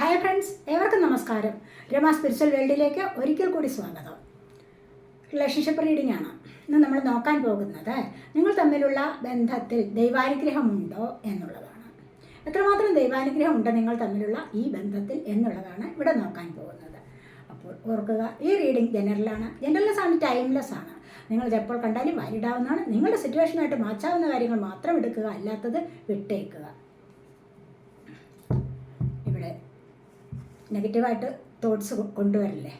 Hi friends ഏവർക്കും നമസ്കാരം. Rama spiritual വേൾഡിലേക്ക് ഒരിക്കൽ കൂടി സ്വാഗതം. റിലേഷൻഷിപ്പ് റീഡിംഗ് ആണ്. ഇന്ന് നമ്മൾ നോക്കാൻ പോകുന്നത് നിങ്ങൾ തമ്മിലുള്ള ബന്ധത്തിൽ ദൈവാനുഗ്രഹമുണ്ടോ എന്നുള്ളതാണ്. എത്രമാത്രം ദൈവാനുഗ്രഹം ഉണ്ട് നിങ്ങൾ തമ്മിലുള്ള ഈ ബന്ധത്തിൽ എന്നുള്ളതാണ് ഇവിടെ നോക്കാൻ പോകുന്നത്. അപ്പോൾ ഓർക്കുക ഈ റീഡിംഗ് ജനറലാണ് ജനറൽലെസ് ആണ് ടൈംലെസ് ആണ്. നിങ്ങൾ എപ്പോൾ കണ്ടാലും വാലിഡ് ആവുന്നതാണ്. നിങ്ങളുടെ സിറ്റുവേഷനായിട്ട് മാച്ചാവുന്ന കാര്യങ്ങൾ മാത്രം എടുക്കുക അല്ലാത്തത് വിട്ടേക്കുക. നെഗറ്റീവായിട്ട് തോട്ട്സ് കൊണ്ടുവരില്ലേ?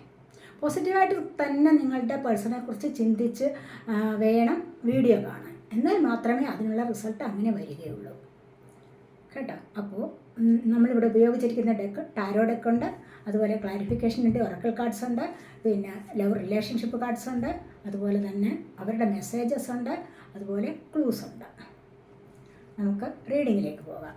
പോസിറ്റീവായിട്ട് തന്നെ നിങ്ങളുടെ പേഴ്സണെ കുറിച്ച് ചിന്തിച്ച് വേണം വീഡിയോ കാണാൻ. എന്നാൽ മാത്രമേ അതിനുള്ള റിസൾട്ട് അങ്ങനെ വരികയുള്ളൂ. കേട്ടോ? അപ്പോൾ നമ്മളിവിടെ ഉപയോഗിച്ചിരിക്കുന്ന ഡെക്ക് ടാരോ ഡെക്ക് ഉണ്ട്. അതുപോലെ ക്ലാരിഫിക്കേഷൻ ഉണ്ട് ഒറക്കൽ കാർഡ്സ് ഉണ്ട്. പിന്നെ ലവ് റിലേഷൻഷിപ്പ് കാർഡ്സ് ഉണ്ട്. അതുപോലെ തന്നെ അവരുടെ മെസ്സേജസ് ഉണ്ട്. അതുപോലെ ക്ലൂസ് ഉണ്ട്. നമുക്ക് റീഡിങ്ങിലേക്ക് പോകാം.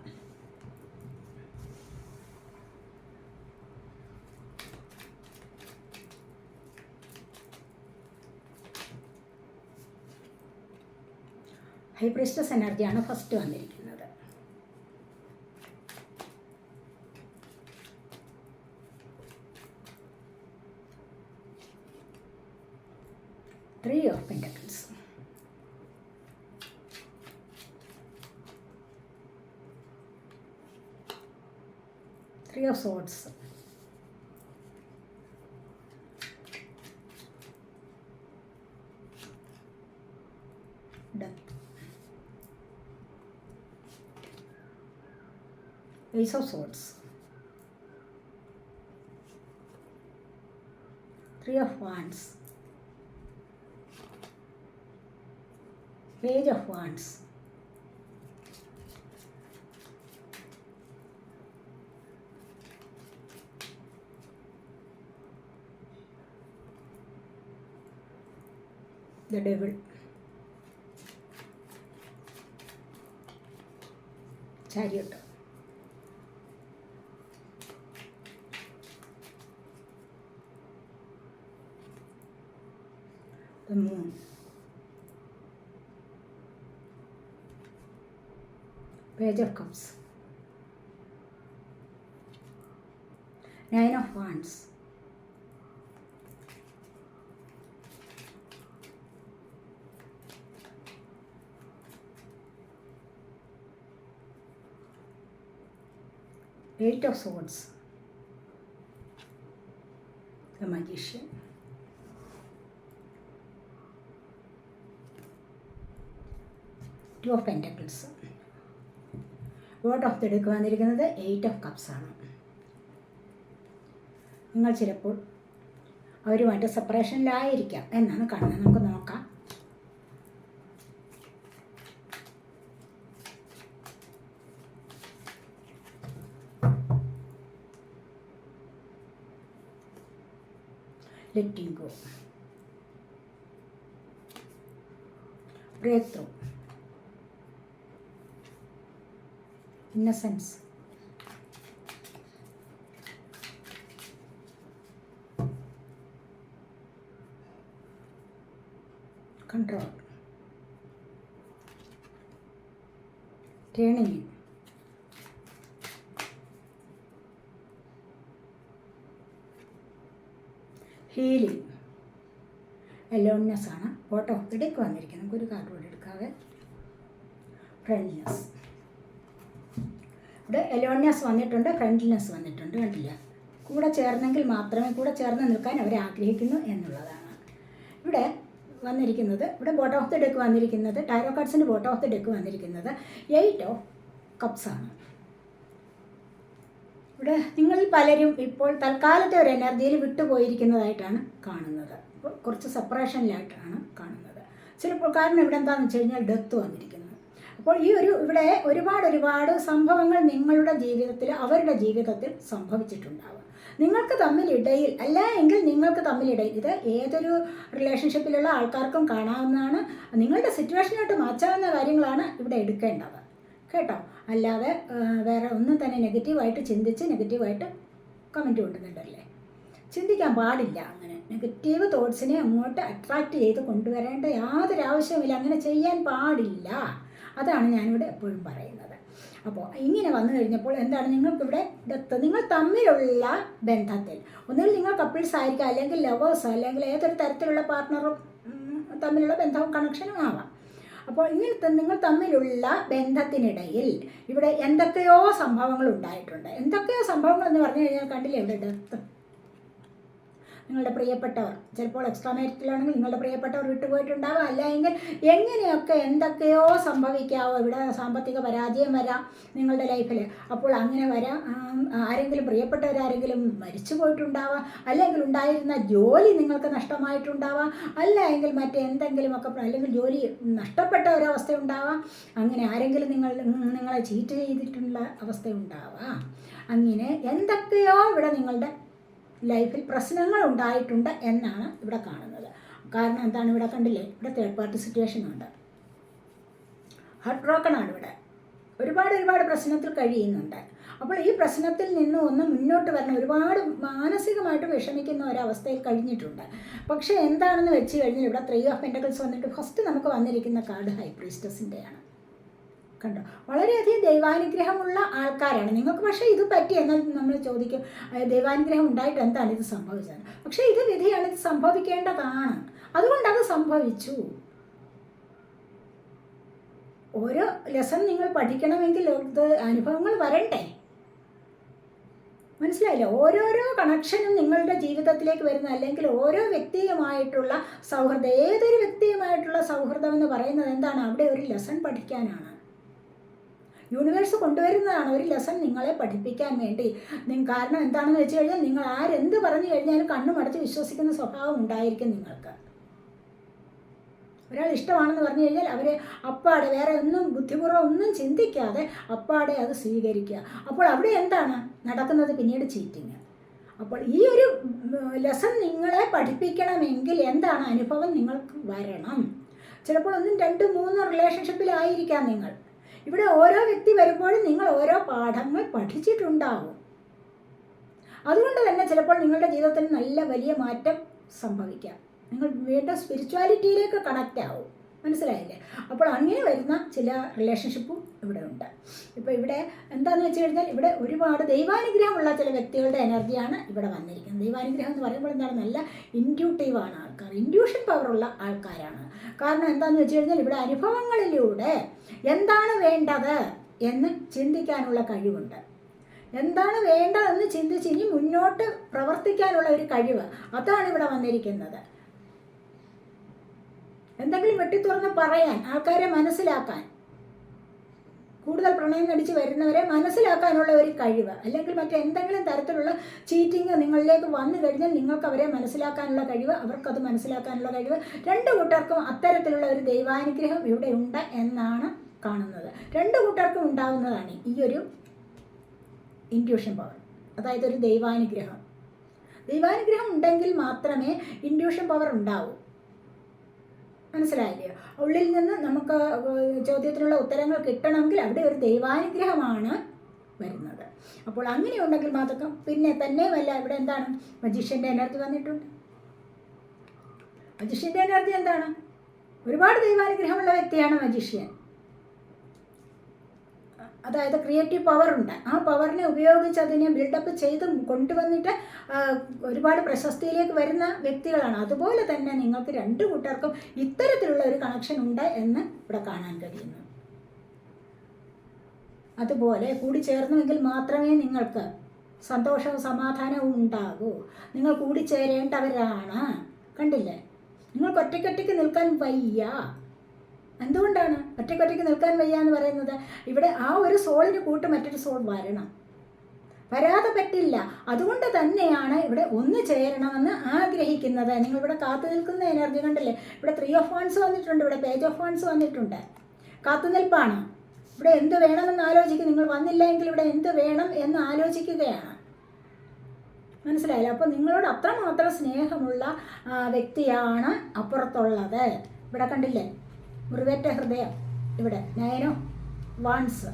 ഹൈപ്രിസ്റ്റസ് എനർജിയാണ് ഫസ്റ്റ് വന്നിരിക്കുന്നത്. Three of pentacles three of swords Ace of Swords. Three of Wands. Page of Wands. The Devil. Chariot. The moon. Page of Cups. Nine of Wands. Eight of Swords. The Magician. Two of pentacles word of deck വന്നിരിക്കുന്നത് eight of cups ആണ്. നിങ്ങൾ ചിലപ്പോൾ അവരുമായിട്ട് സെപ്പറേഷനിലായിരിക്കാം എന്നാണ് കാണുന്നത്. നമുക്ക് നോക്കാം. Letting go break through innocence. Control. Turning. Healing aloneness ആണ് ഫോട്ടോ ഇടയ്ക്ക് വന്നിരിക്കുന്നത് നമുക്കൊരു കാർഡ് കൂടെ എടുക്കാതെ ഫ്രണ്ട്ലിനെസ് ഇവിടെ എലോണിയസ് വന്നിട്ടുണ്ട് ഫ്രണ്ട്ലിനെസ് വന്നിട്ടുണ്ട് കണ്ടില്ല? കൂടെ ചേർന്നെങ്കിൽ മാത്രമേ കൂടെ ചേർന്ന് നിൽക്കാൻ അവർ ആഗ്രഹിക്കുന്നു എന്നുള്ളതാണ്. ഇവിടെ വന്നിരിക്കുന്നത് ഇവിടെ ബോട്ട് ഓഫ് ദി ഡെക്ക് വന്നിരിക്കുന്നത് ടൈറോ കാർഡ്സിന്റെ ബോട്ട് ഓഫ് ദി ഡെക്ക് വന്നിരിക്കുന്നത് എയ്റ്റ് ഓഫ് കപ്സ് ആണ്. ഇവിടെ നിങ്ങളിൽ പലരും ഇപ്പോൾ തൽക്കാലത്തെ ഒരു എനർജിയിൽ വിട്ടുപോയിരിക്കുന്നതായിട്ടാണ് കാണുന്നത്. കുറച്ച് സെപ്പറേഷനിലായിട്ടാണ് കാണുന്നത്. ചിലപ്പോൾ കാരണം ഇവിടെ എന്താണെന്ന് വെച്ച് കഴിഞ്ഞാൽ ഡെത്ത് വന്നിരിക്കുന്നു. അപ്പോൾ ഈ ഒരു ഇവിടെ ഒരുപാട് ഒരുപാട് സംഭവങ്ങൾ നിങ്ങളുടെ ജീവിതത്തിൽ അവരുടെ ജീവിതത്തിൽ സംഭവിച്ചിട്ടുണ്ടാവും. നിങ്ങൾക്ക് തമ്മിലിടയിൽ അല്ല എങ്കിൽ നിങ്ങൾക്ക് തമ്മിലിടയിൽ ഇത് ഏതൊരു റിലേഷൻഷിപ്പിലുള്ള ആൾക്കാർക്കും കാണാവുന്നതാണ്. നിങ്ങളുടെ സിറ്റുവേഷനായിട്ട് മാറ്റാവുന്ന കാര്യങ്ങളാണ് ഇവിടെ എടുക്കേണ്ടത്. കേട്ടോ? അല്ലാതെ വേറെ ഒന്നും തന്നെ നെഗറ്റീവായിട്ട് ചിന്തിച്ച് നെഗറ്റീവായിട്ട് കമന്റ് കൊണ്ടുവന്നിട്ടല്ലേ ചിന്തിക്കാൻ പാടില്ല അങ്ങനെ. നെഗറ്റീവ് തോട്ട്സിനെ അങ്ങോട്ട് അട്രാക്റ്റ് ചെയ്ത് കൊണ്ടുവരേണ്ട യാതൊരു ആവശ്യവുമില്ല അങ്ങനെ ചെയ്യാൻ പാടില്ല. അതാണ് ഞാനിവിടെ എപ്പോഴും പറയുന്നത്. അപ്പോൾ ഇങ്ങനെ വന്നു കഴിഞ്ഞപ്പോൾ എന്താണ് നിങ്ങൾക്കിവിടെ ഡെത്ത് നിങ്ങൾ തമ്മിലുള്ള ബന്ധത്തിൽ ഒന്നുകിൽ നിങ്ങൾ കപ്പിൾസ് ആയിരിക്കാം അല്ലെങ്കിൽ ലവേഴ്സ് അല്ലെങ്കിൽ ഏതൊരു തരത്തിലുള്ള പാർട്ട്ണറും തമ്മിലുള്ള ബന്ധവും കണക്ഷനും ആവാം. അപ്പോൾ ഇങ്ങനത്തെ നിങ്ങൾ തമ്മിലുള്ള ബന്ധത്തിനിടയിൽ ഇവിടെ എന്തൊക്കെയോ സംഭവങ്ങൾ ഉണ്ടായിട്ടുണ്ട്. എന്തൊക്കെയോ സംഭവങ്ങൾ എന്ന് പറഞ്ഞു കഴിഞ്ഞാൽ കണ്ടില്ലേ ഇവിടെ ഡെത്ത് നിങ്ങളുടെ പ്രിയപ്പെട്ടവർ. ചിലപ്പോൾ എക്സ്ട്രാ മേരിറ്റിലാണെങ്കിൽ നിങ്ങളുടെ പ്രിയപ്പെട്ടവർ വിട്ടുപോയിട്ടുണ്ടാവാം. അല്ലെങ്കിൽ എങ്ങനെയൊക്കെ എന്തൊക്കെയോ സംഭവിക്കാവോ. ഇവിടെ സാമ്പത്തിക പരാജയം വരാം നിങ്ങളുടെ ലൈഫിൽ അപ്പോൾ അങ്ങനെ വരാം. ആരെങ്കിലും പ്രിയപ്പെട്ടവരാരെങ്കിലും മരിച്ചു പോയിട്ടുണ്ടാവാം. അല്ലെങ്കിൽ ഉണ്ടായിരുന്ന ജോലി നിങ്ങൾക്ക് നഷ്ടമായിട്ടുണ്ടാവാം. അല്ല അല്ലെങ്കിൽ മറ്റെന്തെങ്കിലുമൊക്കെ അല്ലെങ്കിൽ ജോലി നഷ്ടപ്പെട്ട ഒരവസ്ഥ ഉണ്ടാവാം അങ്ങനെ ആരെങ്കിലും നിങ്ങൾ നിങ്ങളെ ചീറ്റ് ചെയ്തിട്ടുള്ള അവസ്ഥ ഉണ്ടാവാം അങ്ങനെ എന്തൊക്കെയോ ഇവിടെ നിങ്ങളുടെ ലൈഫിൽ പ്രശ്നങ്ങൾ ഉണ്ടായിട്ടുണ്ട് എന്നാണ് ഇവിടെ കാണുന്നത്. കാരണം എന്താണ് ഇവിടെ കണ്ടില്ലേ? ഇവിടെ തേർഡ് പാർട്ടി സിറ്റുവേഷൻ ഉണ്ട്. ഹാർട്ട് ബ്രോക്കൺ ആണ് ഇവിടെ. ഒരുപാട് ഒരുപാട് പ്രശ്നത്തിൽ കഴിയുന്നുണ്ട്. അപ്പോൾ ഈ പ്രശ്നത്തിൽ നിന്ന് ഒന്ന് മുന്നോട്ട് വരണം. ഒരുപാട് മാനസികമായിട്ട് വിഷമിക്കുന്ന ഒരവസ്ഥയിൽ കഴിഞ്ഞിട്ടുണ്ട്. പക്ഷേ എന്താണെന്ന് വെച്ച് കഴിഞ്ഞാൽ ഇവിടെ ത്രീ ഓഫ് പെന്റക്കിൾസ് വന്നിട്ട് ഫസ്റ്റ് നമുക്ക് വന്നിരിക്കുന്ന കാർഡ് ഹൈ പ്രീസ്റ്റസിന്റെയാണ് കണ്ടോ? വളരെയധികം ദൈവാനുഗ്രഹമുള്ള ആൾക്കാരാണ്. നിങ്ങൾക്ക് പക്ഷേ ഇത് പറ്റി എന്നാൽ നമ്മൾ ചോദിക്കും ദൈവാനുഗ്രഹം ഉണ്ടായിട്ട് എന്താണ് ഇത് സംഭവിച്ചത് പക്ഷേ ഇത് വിധിയാണ് ഇത് സംഭവിക്കേണ്ടതാണ്. അതുകൊണ്ട് അത് സംഭവിച്ചു. ഓരോ ലെസൺ നിങ്ങൾ പഠിക്കണമെങ്കിൽ ഇത് അനുഭവങ്ങൾ വരണ്ടേ? മനസ്സിലായില്ലേ? ഓരോരോ കണക്ഷനും നിങ്ങളുടെ ജീവിതത്തിലേക്ക് വരുന്ന അല്ലെങ്കിൽ ഓരോ വ്യക്തിയുമായിട്ടുള്ള സൗഹൃദം ഏതൊരു വ്യക്തിയുമായിട്ടുള്ള സൗഹൃദം എന്ന് പറയുന്നത് എന്താണ്? അവിടെ ഒരു ലെസൺ പഠിക്കാനാണ്. യൂണിവേഴ്സ് കൊണ്ടുവരുന്നതാണ് ഒരു ലെസൺ നിങ്ങളെ പഠിപ്പിക്കാൻ വേണ്ടി. നിങ്ങൾ കാരണം എന്താണെന്ന് വെച്ച് കഴിഞ്ഞാൽ നിങ്ങൾ ആരെന്ത് പറഞ്ഞു കഴിഞ്ഞാലും കണ്ണുമടച്ച് വിശ്വസിക്കുന്ന സ്വഭാവം ഉണ്ടായിരിക്കും നിങ്ങൾക്ക്. ഒരാൾ ഇഷ്ടമാണെന്ന് പറഞ്ഞു കഴിഞ്ഞാൽ അവരെ അപ്പാടെ വേറെ ഒന്നും ബുദ്ധിപൂർവം ഒന്നും ചിന്തിക്കാതെ അപ്പാടെ അത് സ്വീകരിക്കുക. അപ്പോൾ അവിടെ എന്താണ് നടക്കുന്നത്? പിന്നീട് ചീറ്റിങ് അപ്പോൾ ഈ ഒരു ലെസൺ നിങ്ങളെ പഠിപ്പിക്കണമെങ്കിൽ എന്താണ് അനുഭവം നിങ്ങൾക്ക് വരണം. ചിലപ്പോൾ ഒന്നും രണ്ട് മൂന്ന് റിലേഷൻഷിപ്പിലായിരിക്കാം നിങ്ങൾ. ഇവിടെ ഓരോ വ്യക്തി വരുമ്പോഴും നിങ്ങൾ ഓരോ പാഠങ്ങൾ പഠിച്ചിട്ടുണ്ടാവും. അതുകൊണ്ട് തന്നെ ചിലപ്പോൾ നിങ്ങളുടെ ജീവിതത്തിൽ നല്ല വലിയ മാറ്റം സംഭവിക്കാം. നിങ്ങൾ വീണ്ടും സ്പിരിച്വാലിറ്റിയിലേക്ക് കണക്റ്റ് ആവും. മനസ്സിലായില്ലേ? അപ്പോൾ അങ്ങനെ വരുന്ന ചില റിലേഷൻഷിപ്പും ഇവിടെ ഉണ്ട്. ഇപ്പോൾ ഇവിടെ എന്താണെന്ന് വെച്ച് കഴിഞ്ഞാൽ ഇവിടെ ഒരുപാട് ദൈവാനുഗ്രഹമുള്ള ചില വ്യക്തികളുടെ എനർജിയാണ് ഇവിടെ വന്നിരിക്കുന്നത്. ദൈവാനുഗ്രഹം എന്ന് പറയുമ്പോൾ എന്താണ്? നല്ല ഇൻഡ്യൂട്ടീവാണ് ആൾക്കാർ. ഇൻഡ്യൂഷൻ പവറുള്ള ആൾക്കാരാണ്. കാരണം എന്താണെന്ന് വെച്ച് കഴിഞ്ഞാൽ ഇവിടെ അനുഭവങ്ങളിലൂടെ എന്താണ് വേണ്ടത് എന്ന് ചിന്തിക്കാനുള്ള കഴിവുണ്ട്. എന്താണ് വേണ്ടതെന്ന് ചിന്തിച്ച് ഇനി മുന്നോട്ട് പ്രവർത്തിക്കാനുള്ള ഒരു കഴിവ്. അതാണ് ഇവിടെ വന്നിരിക്കുന്നത്. എന്തെങ്കിലും വെട്ടിത്തുറന്ന് പറയാൻ ആൾക്കാരെ മനസ്സിലാക്കാൻ കൂടുതൽ പ്രണയം നടിച്ച് വരുന്നവരെ മനസ്സിലാക്കാനുള്ള ഒരു കഴിവ്. അല്ലെങ്കിൽ മറ്റെന്തെങ്കിലും തരത്തിലുള്ള ചീറ്റിങ് നിങ്ങളിലേക്ക് വന്നു കഴിഞ്ഞാൽ നിങ്ങൾക്ക് അവരെ മനസ്സിലാക്കാനുള്ള കഴിവ് അവർക്കത് മനസ്സിലാക്കാനുള്ള കഴിവ്. രണ്ട് കൂട്ടർക്കും അത്തരത്തിലുള്ള ഒരു ദൈവാനുഗ്രഹം ഇവിടെ ഉണ്ട് എന്നാണ് കാണുന്നത്. രണ്ട് കൂട്ടർക്കും ഉണ്ടാകുന്നതാണ് ഈ ഒരു ഇൻഡ്യൂഷൻ പവർ അതായത് ഒരു ദൈവാനുഗ്രഹം. ദൈവാനുഗ്രഹം ഉണ്ടെങ്കിൽ മാത്രമേ ഇൻഡ്യൂഷൻ പവർ ഉണ്ടാവൂ. മനസ്സിലായില്ലേ? ഉള്ളിൽ നിന്ന് നമുക്ക് ചോദ്യത്തിനുള്ള ഉത്തരങ്ങൾ കിട്ടണമെങ്കിൽ അവിടെ ഒരു ദൈവാനുഗ്രഹമാണ് വരുന്നത്. അപ്പോൾ അങ്ങനെ ഉണ്ടെങ്കിൽ മാത്രം പിന്നെ തന്നെ വല്ല ഇവിടെ എന്താണ്? മജീഷ്യന്റെ എനർജി വന്നിട്ടുണ്ട്. മജീഷ്യന്റെ എനർജി എന്താണ്? ഒരുപാട് ദൈവാനുഗ്രഹമുള്ള വ്യക്തിയാണ് മജീഷ്യൻ അതായത് ക്രിയേറ്റീവ് പവർ ഉണ്ട്. ആ പവറിനെ ഉപയോഗിച്ച് അതിനെ ബിൽഡപ്പ് ചെയ്ത് കൊണ്ടുവന്നിട്ട് ഒരുപാട് പ്രശസ്തിയിലേക്ക് വരുന്ന വ്യക്തികളാണ്. അതുപോലെ തന്നെ നിങ്ങൾക്ക് രണ്ടു കൂട്ടർക്കും ഇത്തരത്തിലുള്ള ഒരു കണക്ഷൻ ഉണ്ട് എന്ന് ഇവിടെ കാണാൻ കഴിയുന്നു. അതുപോലെ കൂടി ചേർന്നുവെങ്കിൽ മാത്രമേ നിങ്ങൾക്ക് സന്തോഷവും സമാധാനവും ഉണ്ടാകൂ. നിങ്ങൾ കൂടിച്ചേരേണ്ടവരാണ് കണ്ടില്ലേ? നിങ്ങൾക്ക് ഒറ്റയ്ക്കൊറ്റയ്ക്ക് നിൽക്കാൻ വയ്യ. എന്തുകൊണ്ടാണ്? ഒറ്റയ്ക്കൊറ്റയ്ക്ക് നിൽക്കാൻ വയ്യ എന്ന് പറയുന്നത്? ഇവിടെ ആ ഒരു സോളിന് കൂട്ട് മറ്റൊരു സോൾ വരണം. വരാതെ പറ്റില്ല. അതുകൊണ്ട് തന്നെയാണ് ഇവിടെ ഒന്ന് ചേരണമെന്ന് ആഗ്രഹിക്കുന്നത്. നിങ്ങൾ ഇവിടെ കാത്തു നിൽക്കുന്ന എനർജി കണ്ടില്ലേ? ഇവിടെ ത്രീ ഓഫ് വൺസ് വന്നിട്ടുണ്ട്. ഇവിടെ പേജ് ഓഫ് വൺസ് വന്നിട്ടുണ്ട്. കാത്തുനിൽപ്പാണ് ഇവിടെ എന്ത് വേണമെന്ന് ആലോചിക്കും. നിങ്ങൾ വന്നില്ല എങ്കിൽ ഇവിടെ എന്ത് വേണം എന്ന് ആലോചിക്കുകയാണ്. മനസ്സിലായില്ല? അപ്പോൾ നിങ്ങളോട് അത്രമാത്രം സ്നേഹമുള്ള വ്യക്തിയാണ് അപ്പുറത്തുള്ളത്. ഇവിടെ കണ്ടില്ലേ? മുറിവേറ്റ ഹൃദയം. ഇവിടെ നയനോ ഓഫ് വാൺസ്.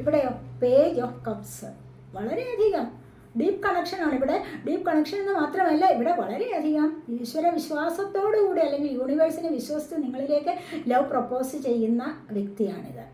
ഇവിടെയോ പേജ് ഓഫ് കപ്സ്. വളരെയധികം ഡീപ്പ് കണക്ഷനാണ് ഇവിടെ ഡീപ്പ് കണക്ഷൻ എന്ന് മാത്രമല്ല ഇവിടെ വളരെയധികം ഈശ്വര വിശ്വാസത്തോടുകൂടി അല്ലെങ്കിൽ യൂണിവേഴ്സിനെ വിശ്വസിച്ച് നിങ്ങളിലേക്ക് ലവ് പ്രപ്പോസ് ചെയ്യുന്ന വ്യക്തിയാണിത്.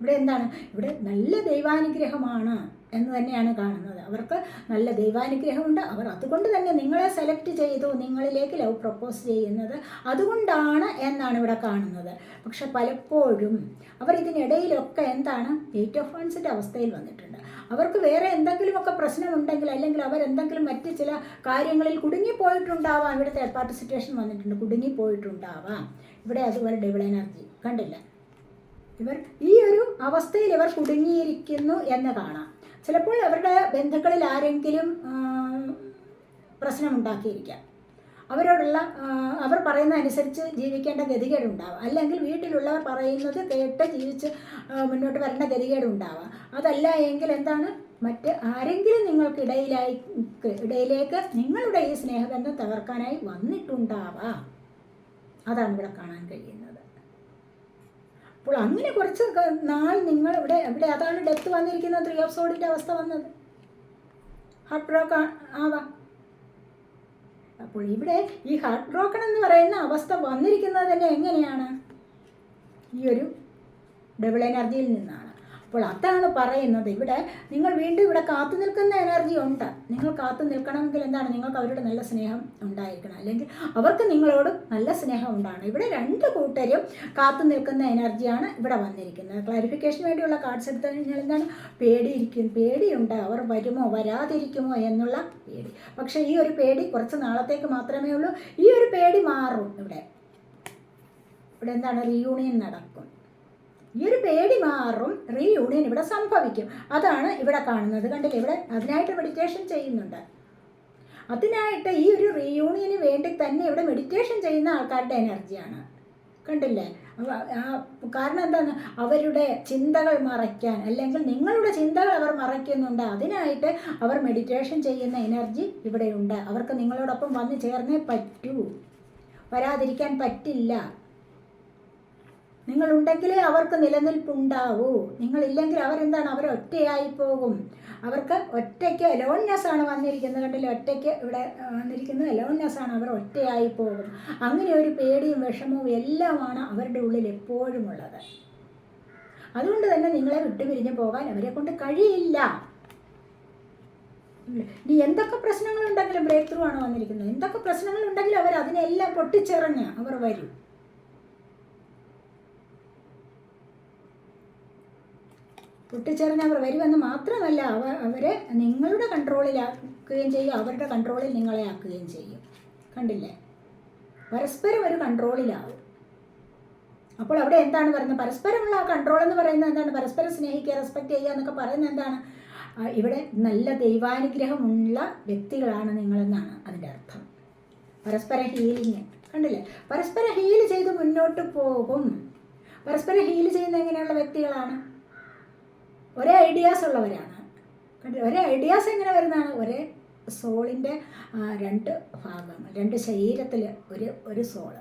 ഇവിടെ എന്താണ്? ഇവിടെ നല്ല ദൈവാനുഗ്രഹമാണ്. എന്ന് തന്നെയാണ് കാണുന്നത്. അവർക്ക് നല്ല ദൈവാനുഗ്രഹമുണ്ട്. അവർ അതുകൊണ്ട് തന്നെ നിങ്ങളെ സെലക്ട് ചെയ്തു നിങ്ങളിലേക്ക് ലവ് പ്രപ്പോസ് ചെയ്യുന്നത് അതുകൊണ്ടാണ് എന്നാണ് ഇവിടെ കാണുന്നത്. പക്ഷെ പലപ്പോഴും അവർ ഇതിനിടയിലൊക്കെ എന്താണ് എയ്റ്റ് ഓഫ് വൺസിന്റെ അവസ്ഥയിൽ വന്നിട്ടുണ്ട്. അവർക്ക് വേറെ എന്തെങ്കിലുമൊക്കെ പ്രശ്നമുണ്ടെങ്കിൽ അല്ലെങ്കിൽ അവരെന്തെങ്കിലും മറ്റ് ചില കാര്യങ്ങളിൽ കുടുങ്ങിപ്പോയിട്ടുണ്ടാവാം. ഇവിടെ തേർഡ് പാർട്ടി സിറ്റുവേഷൻ വന്നിട്ടുണ്ട്. കുടുങ്ങിപ്പോയിട്ടുണ്ടാവാം. ഇവിടെ അതുപോലെ ഡബിൾ എനർജി കണ്ടില്ല? ഇവർ ഈ ഒരു അവസ്ഥയിൽ ഇവർ കുടുങ്ങിയിരിക്കുന്നു എന്ന് കാണാം. ചിലപ്പോൾ അവരുടെ ബന്ധുക്കളിൽ ആരെങ്കിലും പ്രശ്നം പ്രശ്നമുണ്ടാക്കിയിരിക്കാം. അവരോടുള്ള അവർ പറയുന്ന അനുസരിച്ച് ജീവിക്കേണ്ട ഗതികേടുണ്ടാവാം. അല്ലെങ്കിൽ വീട്ടിലുള്ളവർ പറയുന്നത് കേട്ട് ജീവിച്ച് മുന്നോട്ട് വരേണ്ട ഗതികേടുണ്ടാവാം. അതല്ല എങ്കിൽ എന്താണ്? മറ്റ് ആരെങ്കിലും നിങ്ങൾക്കിടയിലായി ഇടയിലേക്ക് നിങ്ങളുടെ ഈ സ്നേഹബന്ധം തകർക്കാനായി വന്നിട്ടുണ്ടാവാം. അതാണ് ഇവിടെ കാണാൻ കഴിയുന്നത്. അപ്പോൾ അങ്ങനെ കുറച്ച് നാൾ നിങ്ങൾ ഇവിടെ ഇവിടെ അതാണ് ഡെത്ത് വന്നിരിക്കുന്നത് ത്രീ ഓഫ് സോഡിന്റെ അവസ്ഥ വന്നത്. ഹാർട്ട് ബ്രോക്ക് ആവാം. അപ്പോൾ ഇവിടെ ഈ ഹാർട്ട് ബ്രോക്കൺ എന്ന് പറയുന്ന അവസ്ഥ വന്നിരിക്കുന്നത് തന്നെ എങ്ങനെയാണ്? ഈ ഒരു ഡബിൾ എനർജിയിൽ നിന്നാണ്. അപ്പോൾ അതാണ് പറയുന്നത്. ഇവിടെ നിങ്ങൾ വീണ്ടും ഇവിടെ കാത്തു നിൽക്കുന്ന എനർജി ഉണ്ട്. നിങ്ങൾ കാത്തു നിൽക്കണമെങ്കിൽ എന്താണ്? നിങ്ങൾക്ക് അവരുടെ നല്ല സ്നേഹം ഉണ്ടായിരിക്കണം. അല്ലെങ്കിൽ അവർക്ക് നിങ്ങളോട് നല്ല സ്നേഹം ഉണ്ടാണ് ഇവിടെ രണ്ട് കൂട്ടരും കാത്തു നിൽക്കുന്ന എനർജിയാണ് ഇവിടെ വന്നിരിക്കുന്നത്. ക്ലാരിഫിക്കേഷന് വേണ്ടിയുള്ള കാർഡ്സ് എടുത്തു കഴിഞ്ഞാൽ എന്താണ്? പേടിയിരിക്കും. പേടിയുണ്ട്. അവർ വരുമോ? വരാതിരിക്കുമോ? എന്നുള്ള പേടി. പക്ഷേ ഈ ഒരു പേടി കുറച്ച് നാളത്തേക്ക് മാത്രമേ ഉള്ളൂ. ഈ ഒരു പേടി മാറും ഇവിടെ. ഇവിടെ എന്താണ്? റീയൂണിയൻ നടക്കും. ഈ ഒരു പേടി മാറും റീയൂണിയൻ ഇവിടെ സംഭവിക്കും. അതാണ് ഇവിടെ കാണുന്നത്. കണ്ടില്ലേ? ഇവിടെ അതിനായിട്ട് മെഡിറ്റേഷൻ ചെയ്യുന്നുണ്ട്. അതിനായിട്ട് ഈ ഒരു റീയൂണിയന് വേണ്ടി തന്നെ ഇവിടെ മെഡിറ്റേഷൻ ചെയ്യുന്ന ആൾക്കാരുടെ എനർജിയാണ് കണ്ടില്ലേ? കാരണം എന്താണ്? അവരുടെ ചിന്തകൾ മറയ്ക്കാൻ അല്ലെങ്കിൽ നിങ്ങളുടെ ചിന്തകൾ അവർ മറയ്ക്കുന്നുണ്ട്. അതിനായിട്ട് അവർ മെഡിറ്റേഷൻ ചെയ്യുന്ന എനർജി ഇവിടെയുണ്ട്. അവർക്ക് നിങ്ങളോടൊപ്പം വന്നു ചേർന്നേ പറ്റൂ. വരാതിരിക്കാൻ പറ്റില്ല. നിങ്ങളുണ്ടെങ്കിലേ അവർക്ക് നിലനിൽപ്പുണ്ടാവൂ. നിങ്ങളില്ലെങ്കിൽ അവരെന്താണ്? അവർ ഒറ്റയായി പോകും. അവർക്ക് ഒറ്റയ്ക്ക് അലോൺനെസ് ആണ് വന്നിരിക്കുന്നത്. കണ്ടില്ല? ഒറ്റയ്ക്ക് ഇവിടെ വന്നിരിക്കുന്നത് അലോൺനെസ് ആണ്. അവർ ഒറ്റയായി പോകും. അങ്ങനെ ഒരു പേടിയും വിഷമവും എല്ലാമാണ് അവരുടെ ഉള്ളിൽ എപ്പോഴും ഉള്ളത്. അതുകൊണ്ട് തന്നെ നിങ്ങളെ വിട്ടുപിരിഞ്ഞ് പോകാൻ അവരെ കൊണ്ട് കഴിയില്ല. ഇനി എന്തൊക്കെ പ്രശ്നങ്ങളുണ്ടെങ്കിലും ബ്രേക്ക് ത്രൂ ആണ് വന്നിരിക്കുന്നത്. എന്തൊക്കെ പ്രശ്നങ്ങളുണ്ടെങ്കിലും അവർ അതിനെല്ലാം പൊട്ടിച്ചെറിഞ്ഞ് അവർ വരും. പൊട്ടിച്ചെറിഞ്ഞ് അവർ വരുമെന്ന് മാത്രമല്ല അവ അവരെ നിങ്ങളുടെ കൺട്രോളിലാക്കുകയും ചെയ്യും അവരുടെ കൺട്രോളിൽ നിങ്ങളെ ആക്കുകയും ചെയ്യും. കണ്ടില്ലേ? പരസ്പരം ഒരു കൺട്രോളിലാവും അപ്പോൾ അവിടെ എന്താണ് പറയുന്നത്? പരസ്പരമുള്ള ആ കൺട്രോൾ എന്ന് പറയുന്നത് എന്താണ്? പരസ്പരം സ്നേഹിക്കുക റെസ്പെക്ട് ചെയ്യുക എന്നൊക്കെ പറയുന്നത് എന്താണ്? ഇവിടെ നല്ല ദൈവാനുഗ്രഹമുള്ള വ്യക്തികളാണ് നിങ്ങളെന്നാണ് അതിന്റെ അർത്ഥം. പരസ്പര ഹീലിങ് കണ്ടില്ലേ? പരസ്പര ഹീൽ ചെയ്ത് മുന്നോട്ട് പോകും. പരസ്പരം ഹീൽ ചെയ്യുന്ന എങ്ങനെയുള്ള വ്യക്തികളാണ്? ഒരേ ഐഡിയാസ് ഉള്ളവരാണ്. ഒരേ ഐഡിയാസ് എങ്ങനെ വരുന്നതാണ്? ഒരേ സോളിന്റെ രണ്ട് ഭാഗം രണ്ട് ശരീരത്തിൽ ഒരു ഒരു സോൾ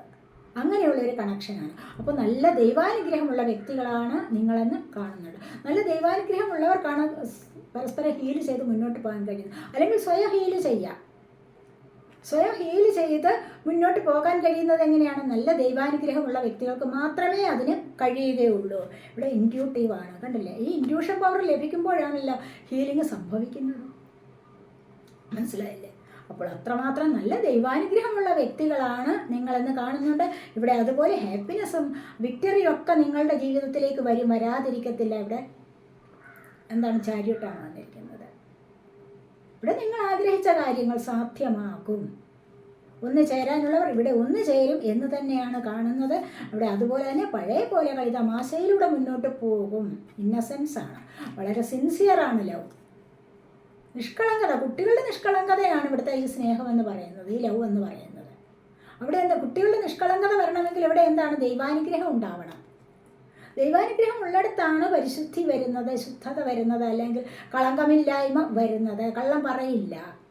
അങ്ങനെയുള്ള ഒരു കണക്ഷനാണ് അപ്പോൾ നല്ല ദൈവാനുഗ്രഹമുള്ള വ്യക്തികളാണ് നിങ്ങളെന്ന് കാണുന്നത്. നല്ല ദൈവാനുഗ്രഹമുള്ളവർക്കാണ് പരസ്പരം ഹീൽ ചെയ്ത് മുന്നോട്ട് പോകാൻ കഴിയുന്നത്. അല്ലെങ്കിൽ സ്വയം ഹീൽ ചെയ്യാം. സ്വയം ഹീൽ ചെയ്ത് മുന്നോട്ട് പോകാൻ കഴിയുന്നത് എങ്ങനെയാണ്? നല്ല ദൈവാനുഗ്രഹമുള്ള വ്യക്തികൾക്ക് മാത്രമേ അതിന് കഴിയുകയുള്ളൂ. ഇവിടെ ഇൻഡ്യൂട്ടീവാണ് കണ്ടില്ലേ? ഈ ഇൻഡ്യൂഷൻ പവർ ലഭിക്കുമ്പോഴാണല്ലോ ഹീലിംഗ് സംഭവിക്കുന്നത്. മനസ്സിലായില്ലേ? അപ്പോൾ അത്രമാത്രം നല്ല ദൈവാനുഗ്രഹമുള്ള വ്യക്തികളാണ് നിങ്ങളെന്ന് കാണുന്നുണ്ട്. ഇവിടെ അതുപോലെ ഹാപ്പിനെസ്സും വിക്ടറിയും ഒക്കെ നിങ്ങളുടെ ജീവിതത്തിലേക്ക് വരും. വരാതിരിക്കത്തില്ല ഇവിടെ. എന്താണ് ചാരിട്ടാണ് വന്നിരിക്കുന്നത്? ഇവിടെ നിങ്ങൾ ആഗ്രഹിച്ച കാര്യങ്ങൾ സാധ്യമാകും. ഒന്ന് ചേരാനുള്ളവർ ഇവിടെ ഒന്ന് ചേരും എന്ന് തന്നെയാണ് കാണുന്നത്. ഇവിടെ അതുപോലെ തന്നെ പഴയ പോലെ കളി തമാശയിലൂടെ മുന്നോട്ട് പോകും. ഇന്നസെൻസ് ആണ്. വളരെ സിൻസിയർ ആണ് ലവ്. നിഷ്കളങ്കത കുട്ടികളുടെ നിഷ്കളങ്കതയാണ് ഇവിടുത്തെ ഈ സ്നേഹം എന്ന് പറയുന്നത് ഈ ലവ് എന്ന് പറയുന്നത്. അവിടെ എന്താ കുട്ടികളുടെ നിഷ്കളങ്കത വരണമെങ്കിൽ ഇവിടെ എന്താണ് ദൈവാനുഗ്രഹം ഉണ്ടാവണം. ദൈവാനുഗ്രഹം ഉള്ളിടത്താണ് പരിശുദ്ധി വരുന്നത് ശുദ്ധത വരുന്നത് അല്ലെങ്കിൽ കളങ്കമില്ലായ്മ വരുന്നത്. കള്ളം പറയില്ല.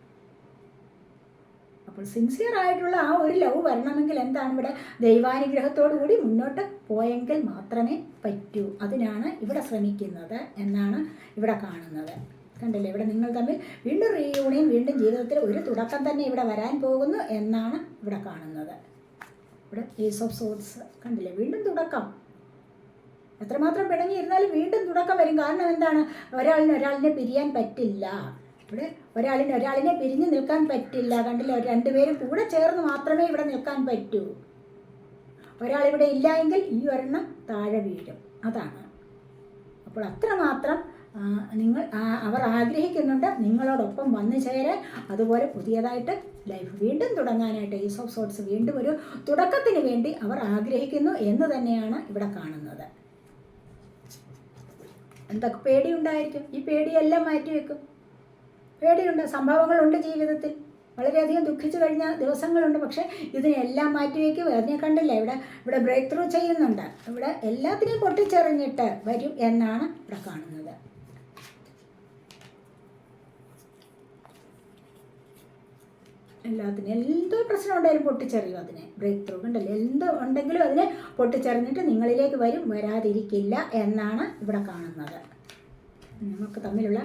അപ്പോൾ സിൻസിയർ ആയിട്ടുള്ള ആ ഒരു ലവ് വരണമെങ്കിൽ എന്താണ് ഇവിടെ ദൈവാനുഗ്രഹത്തോടു കൂടി മുന്നോട്ട് പോയെങ്കിൽ മാത്രമേ പറ്റൂ. അതിനാണ് ഇവിടെ ശ്രമിക്കുന്നത് എന്നാണ് ഇവിടെ കാണുന്നത്. കണ്ടില്ലേ? ഇവിടെ നിങ്ങൾ തമ്മിൽ വീണ്ടും റീയൂണിയൻ വീണ്ടും ജീവിതത്തിൽ ഒരു തുടക്കം തന്നെ ഇവിടെ വരാൻ പോകുന്നു എന്നാണ് ഇവിടെ കാണുന്നത്. ഇവിടെ ഏസ് ഓഫ് സോട്സ് കണ്ടില്ലേ? വീണ്ടും തുടക്കം. എത്രമാത്രം പിണങ്ങിയിരുന്നാലും വീണ്ടും തുടക്കം വരും. കാരണം എന്താണ്? ഒരാളിന് ഒരാളിനെ പിരിയാൻ പറ്റില്ല. ഇവിടെ ഒരാളിന് ഒരാളിനെ പിരിഞ്ഞു നിൽക്കാൻ പറ്റില്ല. കണ്ടില്ല? രണ്ടുപേരും കൂടെ ചേർന്ന് മാത്രമേ ഇവിടെ നിൽക്കാൻ പറ്റൂ. ഒരാളിവിടെ ഇല്ല എങ്കിൽ ഈ ഒരെണ്ണം താഴെ വീഴും. അതാണ്. അപ്പോൾ അത്രമാത്രം നിങ്ങൾ അവർ ആഗ്രഹിക്കുന്നുണ്ട് നിങ്ങളോടൊപ്പം വന്നു ചേരാൻ. അതുപോലെ പുതിയതായിട്ട് ലൈഫ് വീണ്ടും തുടങ്ങാനായിട്ട് ഈസ് ഓഫ് സോട്ട്സ് വീണ്ടും ഒരു തുടക്കത്തിന് വേണ്ടി അവർ ആഗ്രഹിക്കുന്നു എന്ന് തന്നെയാണ് ഇവിടെ കാണുന്നത്. എന്തൊക്കെ പേടിയുണ്ടായിരിക്കും? ഈ പേടിയെല്ലാം മാറ്റിവെക്കും പേടിയുണ്ട് സംഭവങ്ങളുണ്ട് ജീവിതത്തിൽ. വളരെയധികം ദുഃഖിച്ചു കഴിഞ്ഞ ദിവസങ്ങളുണ്ട് പക്ഷേ ഇതിനെല്ലാം മാറ്റിവെക്കും അതിനെ കണ്ടില്ല? ഇവിടെ ഇവിടെ ബ്രേക്ക് ത്രൂ ചെയ്യുന്നുണ്ട്. ഇവിടെ എല്ലാത്തിനെയും പൊട്ടിച്ചെറിഞ്ഞിട്ട് വരും എന്നാണ് ഇവിടെ കാണുന്നത്. എല്ലാത്തിനും എന്തോ പ്രശ്നം ഉണ്ടായാലും പൊട്ടിച്ചെറിയും അതിനെ. ബ്രേക്ക് ത്രൂ ഉണ്ടല്ലോ. എന്തോ ഉണ്ടെങ്കിലും അതിനെ പൊട്ടിച്ചെറിഞ്ഞിട്ട് നിങ്ങളിലേക്ക് വരും. വരാതിരിക്കില്ല എന്നാണ് ഇവിടെ കാണുന്നത്. നമുക്ക് തമ്മിലുള്ള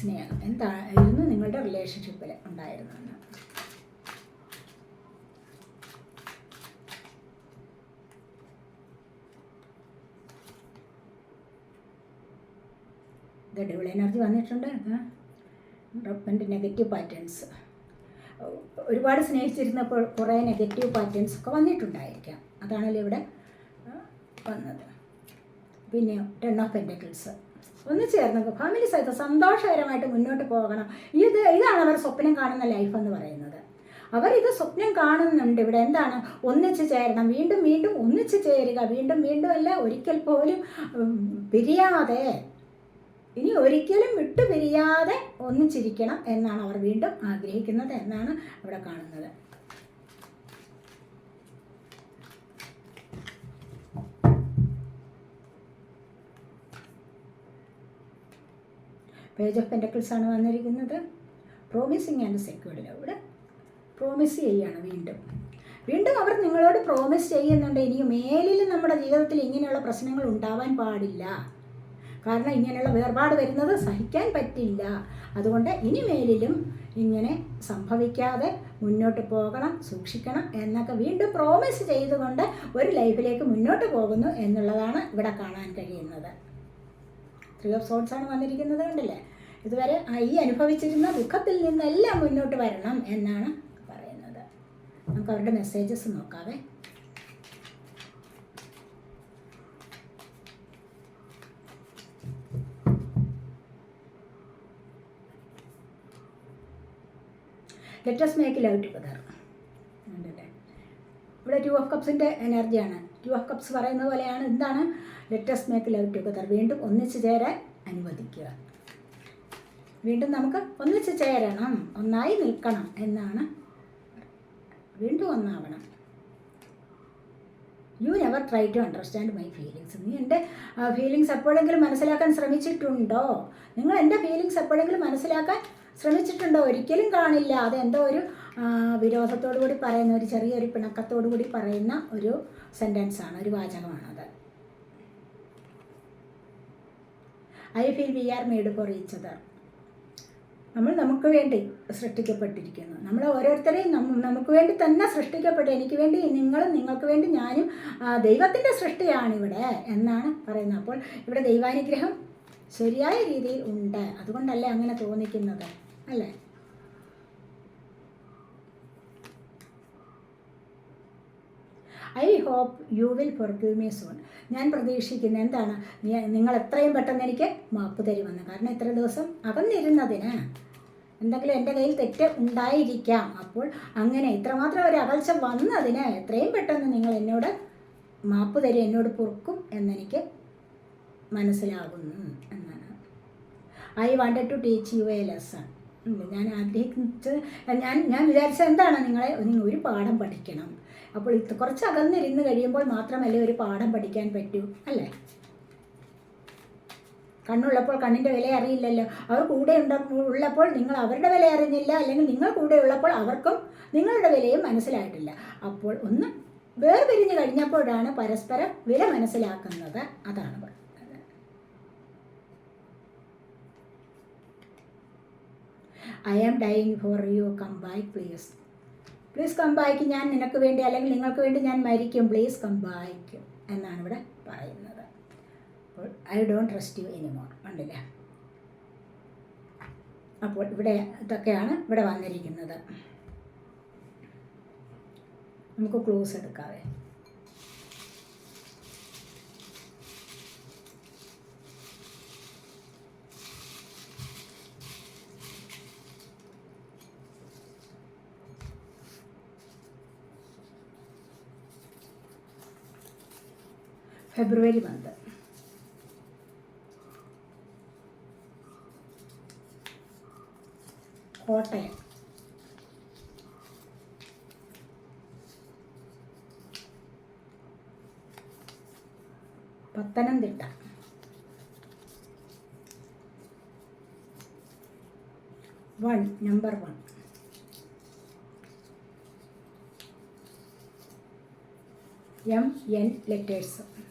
സ്നേഹം എന്തായിരുന്നു നിങ്ങളുടെ റിലേഷൻഷിപ്പിൽ ഉണ്ടായിരുന്നു ഡബിൾ എനർജി വന്നിട്ടുണ്ട്. റബ്ബന്റെ നെഗറ്റീവ് പാറ്റേൺസ് ഒരുപാട് സ്നേഹിച്ചിരുന്നപ്പോൾ കുറേ നെഗറ്റീവ് പാറ്റേൺസ് ഒക്കെ വന്നിട്ടുണ്ടായിരിക്കാം. അതാണല്ലോ ഇവിടെ വന്നത്. പിന്നെ ടെൺ ഓഫ് പെന്റക്കിൾസ് ഒന്ന് ചേർന്ന് ഫാമിലി സഹിതം സന്തോഷകരമായിട്ട് മുന്നോട്ട് പോകണം. ഇത് ഇതാണ് അവർ സ്വപ്നം കാണുന്ന ലൈഫ് എന്ന് പറയുന്നത്. അവരിത് സ്വപ്നം കാണുന്നുണ്ട് ഇവിടെ. എന്താണ്? ഒന്നിച്ചു ചേരണം. വീണ്ടും വീണ്ടും ഒന്നിച്ചു ചേരുക. വീണ്ടും വീണ്ടും അല്ല ഒരിക്കൽ പോലും പിരിയാതെ ഇനി ഒരിക്കലും വിട്ടുപിരിയാതെ ഒന്നിച്ചിരിക്കണം എന്നാണ് അവർ വീണ്ടും ആഗ്രഹിക്കുന്നത് എന്നാണ് ഇവിടെ കാണുന്നത്. പേജ് ഓഫ് പെന്റക്കിൾസ് ആണ് വന്നിരിക്കുന്നത്. പ്രോമിസിങ് ആൻഡ് സെക്യൂർഡ് ഇവിടെ പ്രോമിസ് ചെയ്യുകയാണ് വീണ്ടും. വീണ്ടും അവർ നിങ്ങളോട് പ്രോമിസ് ചെയ്യുന്നുണ്ട്. ഇനി മേലിൽ നമ്മുടെ ജീവിതത്തിൽ ഇങ്ങനെയുള്ള പ്രശ്നങ്ങൾ ഉണ്ടാവാൻ പാടില്ല. കാരണം ഇങ്ങനെയുള്ള വേർപാട് വരുന്നത് സഹിക്കാൻ പറ്റില്ല. അതുകൊണ്ട് ഇനി മേലിലും ഇങ്ങനെ സംഭവിക്കാതെ മുന്നോട്ട് പോകണം സൂക്ഷിക്കണം എന്നൊക്കെ വീണ്ടും പ്രോമിസ് ചെയ്തുകൊണ്ട് ഒരു ലൈഫിലേക്ക് മുന്നോട്ട് പോകുന്നു എന്നുള്ളതാണ് ഇവിടെ കാണാൻ കഴിയുന്നത്. ത്രീ ഓഫ് സോട്ട്സ് ആണ് വന്നിരിക്കുന്നത് കണ്ടില്ലേ? ഇതുവരെ ഈ അനുഭവിച്ചിരുന്ന ദുഃഖത്തിൽ നിന്നെല്ലാം മുന്നോട്ട് വരണം എന്നാണ് പറയുന്നത്. നമുക്ക് അവരുടെ മെസ്സേജസ് നോക്കാവേ. ലെറ്റസ് മേക്ക് ലവ് ടുഗദർ ഉണ്ടല്ലേ? ഇവിടെ ടു ഓഫ് കപ്സിന്റെ എനർജിയാണ് ടു ഓഫ് കപ്സ് പറയുന്ന പോലെയാണ് എന്താണ്? ലെറ്റസ് മേക്ക് ലവ് ടുഗദർ വീണ്ടും ഒന്നിച്ച് ചേരാൻ അനുവദിക്കുക. വീണ്ടും നമുക്ക് ഒന്നിച്ച് ചേരണം. ഒന്നായി നിൽക്കണം എന്നാണ്. വീണ്ടും ഒന്നാവണം. You never try to understand my feelings നീ എന്റെ ഫീലിങ്സ് എപ്പോഴെങ്കിലും മനസ്സിലാക്കാൻ ശ്രമിച്ചിട്ടുണ്ടോ? നിങ്ങൾ എന്റെ ഫീലിങ്സ് എപ്പോഴെങ്കിലും മനസ്സിലാക്കാൻ ശ്രമിച്ചിട്ടുണ്ടോ? ഒരിക്കലും കാണില്ല. അതെന്തോ ഒരു വിരോധത്തോടു കൂടി പറയുന്ന ഒരു ചെറിയൊരു പിണക്കത്തോടു കൂടി പറയുന്ന ഒരു സെന്റൻസ് ആണ് ഒരു വാചകമാണത് I feel we are made for each other നമ്മൾ നമുക്ക് വേണ്ടി സൃഷ്ടിക്കപ്പെട്ടിരിക്കുന്നു. നമ്മൾ ഓരോരുത്തരെയും നമുക്ക് വേണ്ടി തന്നെ സൃഷ്ടിക്കപ്പെട്ടു. എനിക്ക് വേണ്ടി നിങ്ങളും നിങ്ങൾക്ക് വേണ്ടി ഞാനും ദൈവത്തിന്റെ സൃഷ്ടിയാണ് ഇവിടെ എന്നാണ് പറയുന്നത്. അപ്പോൾ ഇവിടെ ദൈവാനുഗ്രഹം ശരിയായ രീതിയിൽ ഉണ്ട്. അതുകൊണ്ടല്ലേ അങ്ങനെ തോന്നിക്കുന്നത്? അല്ലേ? I hope you will forgive me soon ഞാൻ പ്രതീക്ഷിക്കുന്ന. എന്താണ്? നിങ്ങൾ എത്രയും പെട്ടെന്ന് എനിക്ക് മാപ്പ് തരുമെന്ന്. കാരണം ഇത്ര ദിവസം അകന്നിരുന്നതിന് എന്തെങ്കിലും എന്റെ കയ്യിൽ തെറ്റ് ഉണ്ടായിരിക്കാം. അപ്പോൾ അങ്ങനെ ഇത്രമാത്രം ഒരു അകൽച്ച വന്നതിന് എത്രയും പെട്ടെന്ന് നിങ്ങൾ എന്നോട് മാപ്പ് തരും എന്നോട് പൊറുക്കും എന്നെനിക്ക് മനസ്സിലാകുന്നു എന്നാണ്. I wanted to teach you a lesson ഞാൻ ആഗ്രഹിച്ച് ഞാൻ ഞാൻ വിചാരിച്ച എന്താണ് നിങ്ങളെ നിങ്ങൾ ഒരു പാഠം പഠിക്കണം. അപ്പോൾ ഇത് കുറച്ച് അകന്നിരുന്ന് കഴിയുമ്പോൾ മാത്രമല്ലേ ഒരു പാഠം പഠിക്കാൻ പറ്റൂ അല്ലേ? കണ്ണുള്ളപ്പോൾ കണ്ണിന്റെ വില അറിയില്ലല്ലോ. അവർ കൂടെ ഉണ്ട ഉള്ളപ്പോൾ നിങ്ങൾ അവരുടെ വില അറിഞ്ഞില്ല അല്ലെങ്കിൽ നിങ്ങൾ കൂടെ ഉള്ളപ്പോൾ അവർക്കും നിങ്ങളുടെ വിലയും മനസ്സിലായിട്ടില്ല. അപ്പോൾ ഒന്ന് വേർപിരിഞ്ഞ് കഴിഞ്ഞപ്പോഴാണ് പരസ്പരം വില മനസ്സിലാക്കുന്നത്. അതാണ് പറയുന്നത് I am dying for you come back please please come back ഞാൻ നിനക്ക് വേണ്ടി അല്ലെങ്കിൽ നിങ്ങൾക്ക് വേണ്ടി ഞാൻ മരിക്കും. പ്ലീസ് കം ബാക്ക് എന്നാണ് ഇവിടെ പറയുന്നത്. അപ്പോൾ I don't trust you anymore ഉണ്ടല്ലേ അപ്പോൾ ഇവിടെ ഇതൊക്കെയാണ് ഇവിടെ വന്നിരിക്കുന്നത്. നമുക്ക് clues എടുക്കാവേ. February month Kottayam. Pathanamthitta. One number one. M N letters.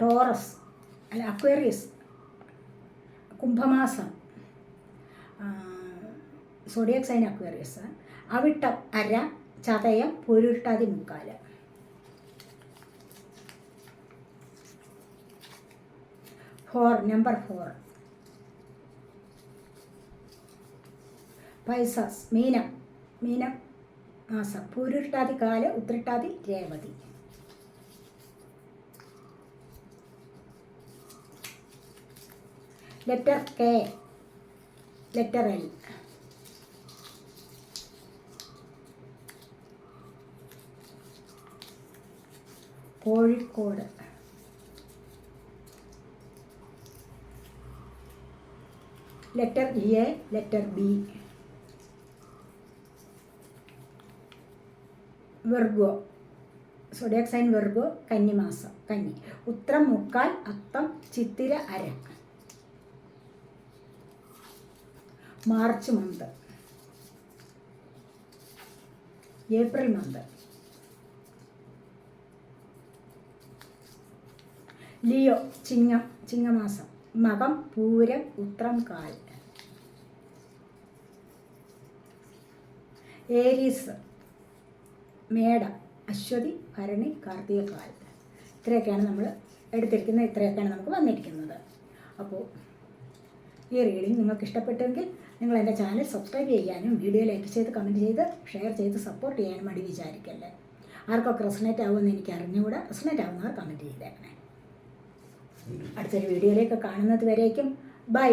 Taurus അല്ല അക്വേറിയസ് കുംഭമാസം സോഡിയക് സൈൻ അക്വേറിയസ് അവിട്ടം അര ചതയം പൊരുട്ടാതി മുക്കാൽ. Four number four. പൈസസ് മീനം മീനം മാസം പൂരുട്ടാതി കാൽ ഉത്രട്ടാതി Revathi. Letter K letter L Kozhikode. Letter A letter B Virgo zodiac sign Virgo കന്നിമാസം കന്നി. ഉത്രം മുക്കാൽ അത്തം ചിത്തിര അര. March month April month Leo ചിങ്ങം ചിങ്ങമാസം. മകം പൂരം ഉത്രം കാൽ. ഏരീസ് മേട അശ്വതി ഭരണി കാർത്തിക കാൽ. ഇത്രയൊക്കെയാണ് നമ്മൾ എടുത്തിരിക്കുന്നത് ഇത്രയൊക്കെയാണ് നമുക്ക് വന്നിരിക്കുന്നത്. അപ്പോൾ ഈ റീഡിങ് നിങ്ങൾക്ക് ഇഷ്ടപ്പെട്ടെങ്കിൽ നിങ്ങൾ എന്റെ ചാനൽ സബ്സ്ക്രൈബ് ചെയ്യാനും വീഡിയോ ലൈക്ക് ചെയ്ത് കമന്റ് ചെയ്ത് ഷെയർ ചെയ്ത് സപ്പോർട്ട് ചെയ്യാനും വേണ്ടി വിചാരിക്കല്ലേ? ആർക്കൊക്കെ റെസനേറ്റ് ആവുമെന്ന് എനിക്ക് അറിഞ്ഞുകൂടാ? റെസനേറ്റ് ആവുന്നവർ കമന്റ് ചെയ്തേക്കണേ. അടുത്തൊരു വീഡിയോയിലേക്ക് കാണുന്നത് വരേക്കും. ബൈ